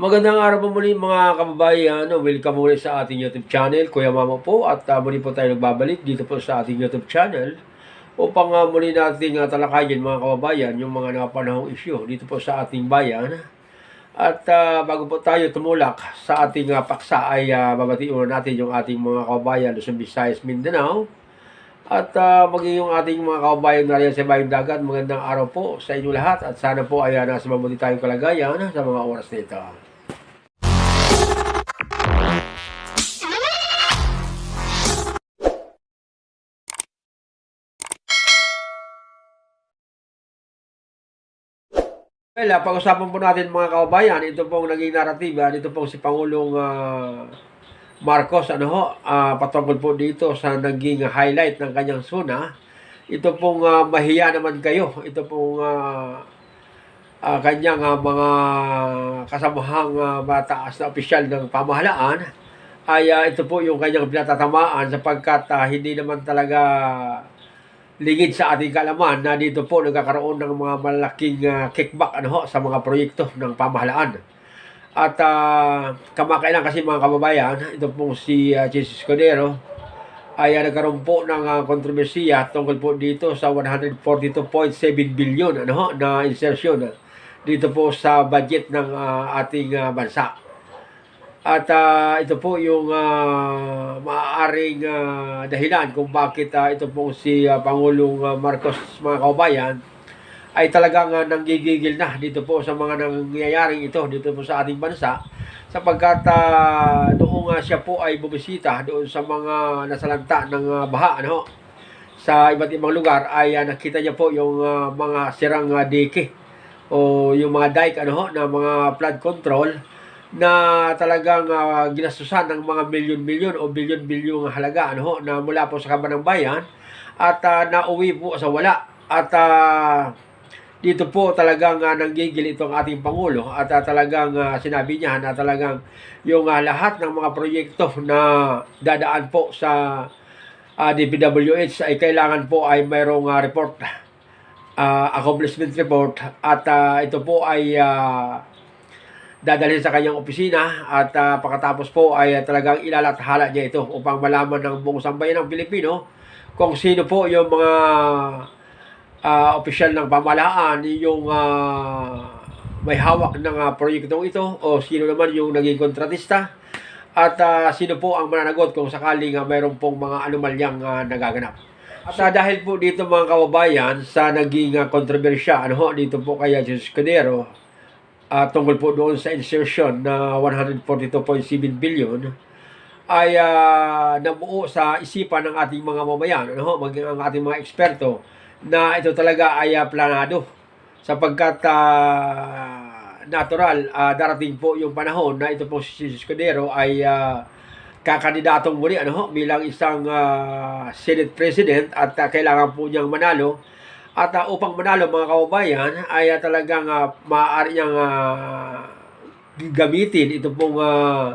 Magandang araw po muli mga kababayan. No, welcome muli sa ating YouTube channel. Kuya Mama po at uh, muli po tayo nagbabalik dito po sa ating YouTube channel upang uh, muli nating uh, talakayin mga kababayan yung mga napanahong isyu dito po sa ating bayan. At uh, bago po tayo tumulak sa ating uh, paksa ay uh, babatiin natin yung ating mga kababayan Luzon, Visayas, Mindanao. At uh, maging yung ating mga kababayan na rin sa Bayang Dagat, magandang araw po sa inyo lahat at sana po ay uh, nasa mabuti tayong kalagayan sa mga oras na ito. Well, ah, pag-usapan po natin mga kababayan, ito pong naging naratiba, ito pong si Pangulong ah, Marcos, ano ho, ah, patungkol po dito sa naging highlight ng kanyang suna. Ito pong ah, mahiya naman kayo, ito pong ah, ah, kanyang ah, mga kasamahang ah, mataas na opisyal ng pamahalaan, ay ah, ito po yung kanyang pinatatamaan sapagkat ah, hindi naman talaga lingid sa ating kalaman na dito po nagkakaroon ng mga malaking uh, kickback ano ho, sa mga proyekto ng pamahalaan. At uh, kamakailan kasi mga kababayan, ito pong si uh, Jesus Cordero ay uh, nagkaroon po ng uh, kontrobersiya tungkol po dito sa 142.7 billion ano na insertion uh, dito po sa budget ng uh, ating uh, bansa. At uh, ito po yung uh, maaaring uh, dahilan kung bakit uh, ito pong si uh, Pangulong uh, Marcos mga kaubayan ay talagang uh, nanggigigil na dito po sa mga nangyayaring ito dito po sa ating bansa sapagkat uh, noong uh, siya po ay bumisita doon sa mga nasalanta ng uh, baha ano, sa iba't ibang lugar ay uh, nakita niya po yung uh, mga sirang uh, dike o yung mga dike ano, na mga flood control na talagang uh, ginastusan ng mga milyon-milyon o bilyon-bilyong halaga ano, na mula po sa kaban ng bayan at uh, nauwi po sa wala. At uh, dito po talagang uh, nanggigil itong ating Pangulo at uh, talagang uh, sinabi niya na talagang yung uh, lahat ng mga proyekto na dadaan po sa uh, DPWH ay kailangan po ay mayroong uh, report, uh, accomplishment report at uh, ito po ay uh, dadalhin sa kanyang opisina at uh, pagkatapos po ay uh, talagang ilalathala niya ito upang malaman ng buong sambayan ng Pilipino kung sino po yung mga uh, opisyal ng pamalaan yung uh, may hawak ng uh, proyektong ito o sino naman yung naging kontratista at uh, sino po ang mananagot kung sakaling uh, mayroon pong mga anomalyang uh, nagaganap. At uh, dahil po dito mga kababayan sa naging uh, kontrobersya ano ho, dito po kay Jesus Cordero uh, tungkol po doon sa insertion na 142.7 billion ay uh, nabuo sa isipan ng ating mga mamayan, ano, maging ang ating mga eksperto na ito talaga ay uh, planado. Sapagkat uh, natural uh, darating po yung panahon na ito po si Escudero ay uh, kakandidatong muli ano, bilang isang uh, Senate President at uh, kailangan po niyang manalo. At uh, upang manalo mga kababayan ay uh, talagang uh, maaari niyang uh, gamitin ito pong uh,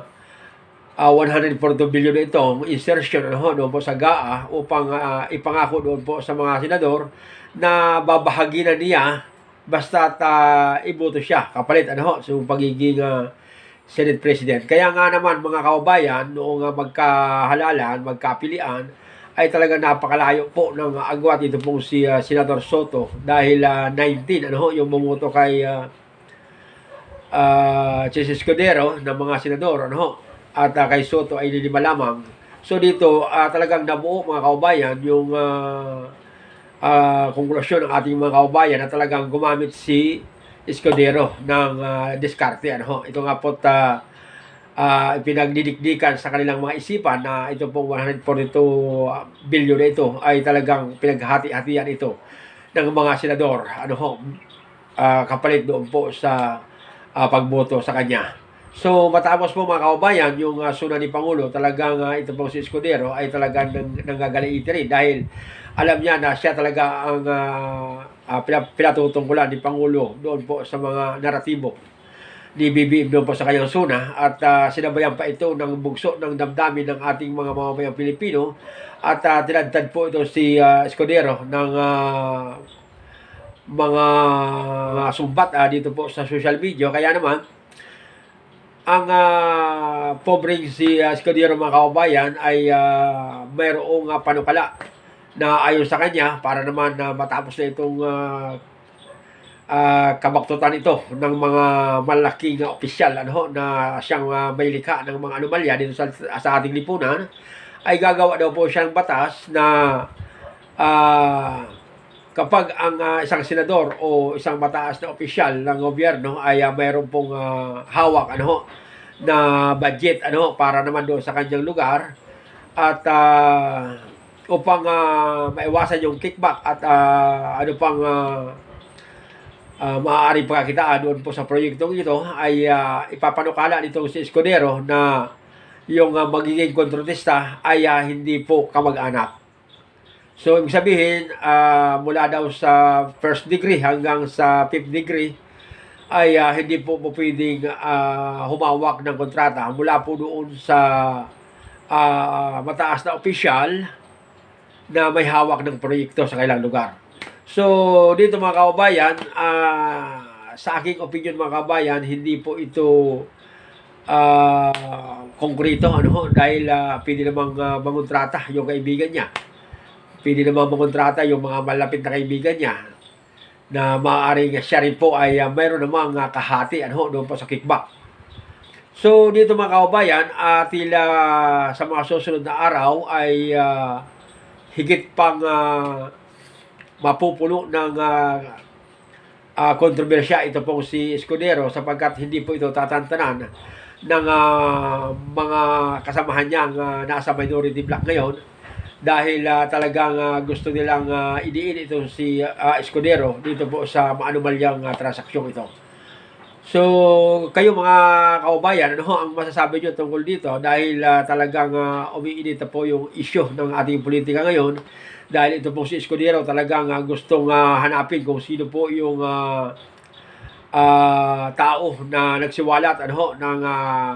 uh, 142 billion na itong insertion ano, doon po sa GAA upang uh, ipangako doon po sa mga senador na babahagi na niya basta uh, iboto siya kapalit ano sa so, pagiging uh, Senate President. Kaya nga naman mga kababayan noong uh, magkahalalan, magkapilian ay talaga napakalayo po ng agwat ito pong si uh, Senator Soto dahil uh, 19 ano yung bumoto kay uh, uh, Chis Escudero ng mga senador ano at uh, kay Soto ay lima lamang. So dito uh, talagang nabuo mga kaubayan yung uh, uh, konklusyon ng ating mga kaubayan na talagang gumamit si Escudero ng uh, diskarte ano ito nga po uh, uh, pinagdidikdikan sa kanilang mga isipan na ito pong 142 billion ito ay talagang pinaghati-hatian ito ng mga senador ano ho uh, kapalit doon po sa uh, pagboto sa kanya. So matapos po mga kaubayan yung uh, suna ni Pangulo talagang uh, ito pong si Escudero ay talagang nang, nanggagaliiti rin dahil alam niya na siya talaga ang uh, uh, pinatutungkulan ni Pangulo doon po sa mga naratibo ni BBM doon po sa kanyang suna. At uh, sinabayan pa ito ng bugso ng damdamin ng ating mga mamamayang Pilipino. At uh, tinadtad po ito si uh, Escudero ng uh, mga, mga sumbat uh, dito po sa social media. Kaya naman ang uh, pobreng si uh, Escudero mga kababayan ay uh, mayroong uh, panukala na ayon sa kanya para naman na matapos na itong uh, uh, kabaktutan ito ng mga malaking uh, opisyal ano, na siyang uh, may likha ng mga anomalya dito sa, sa ating lipunan ay gagawa daw po siyang batas na uh, kapag ang uh, isang senador o isang mataas na opisyal ng gobyerno ay uh, mayroon pong uh, hawak ano na budget ano para naman doon sa kanyang lugar at uh, upang uh, maiwasan yung kickback at uh, ano pang uh, uh, maaaring pagkakitaan doon po sa proyektong ito ay uh, ipapanukala nitong si Escudero na yung uh, magiging kontratista ay uh, hindi po kamag-anak. So, ibig sabihin, uh, mula daw sa first degree hanggang sa fifth degree, ay uh, hindi po po pwedeng uh, humawak ng kontrata mula po doon sa uh, mataas na opisyal na may hawak ng proyekto sa kailang lugar. So, dito mga kababayan, uh, sa aking opinion mga kababayan, hindi po ito uh, konkreto ano dahil uh, pwede namang uh, mangontrata yung kaibigan niya pwede naman makontrata yung mga malapit na kaibigan niya na maaaring siya rin po ay uh, mayroon namang uh, kahati ano, doon po sa kickback. So dito mga kaubayan, uh, tila sa mga susunod na araw ay uh, higit pang uh, mapupuno ng uh, uh, kontrobersya ito pong si Escudero sapagkat hindi po ito tatantanan ng uh, mga kasamahan niyang uh, nasa minority block ngayon dahil uh, talagang uh, gusto nilang uh, idiin ito si uh, Escudero dito po sa maanumalyang uh, transaksyon ito. So, kayo mga kaubayan, ano ang masasabi nyo tungkol dito? Dahil uh, talagang uh, umiinit po yung issue ng ating politika ngayon. Dahil ito po si Escudero talagang uh, gustong uh, hanapin kung sino po yung uh, uh, tao na nagsiwalat ano, ng uh,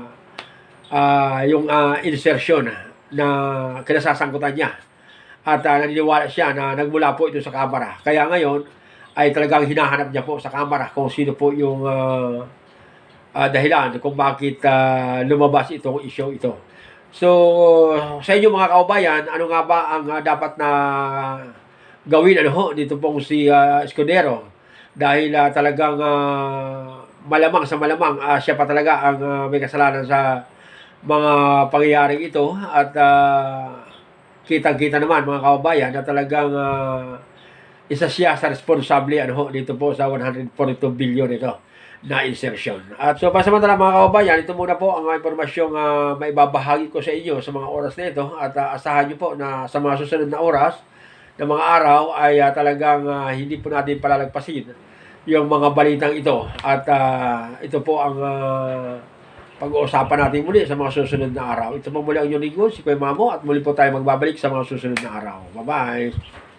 uh, yung uh, insertion na kinasasangkutan niya. At uh, naniniwala siya na nagmula po ito sa kamera. Kaya ngayon ay talagang hinahanap niya po sa kamera kung sino po yung uh, uh, dahilan kung bakit uh, lumabas itong issue ito. So, sa inyo mga kaubayan, ano nga ba ang uh, dapat na gawin ano ho dito pong si uh, Escudero? Dahil uh, talagang uh, malamang sa malamang uh, siya pa talaga ang uh, may kasalanan sa mga pangyayaring ito at uh, kitang-kita naman mga kababayan na talagang uh, isa siya sa responsable ano, dito po sa 142 billion ito na insertion. At so pasamantala mga kababayan, ito muna po ang impormasyong uh, maibabahagi ko sa inyo sa mga oras na ito at uh, asahan nyo po na sa mga susunod na oras na mga araw ay uh, talagang uh, hindi po natin palalagpasin yung mga balitang ito at uh, ito po ang uh, pag-uusapan natin muli sa mga susunod na araw. Ito po muli ang inyong lingkod, si Kuya Mamo, at muli po tayo magbabalik sa mga susunod na araw. Bye-bye!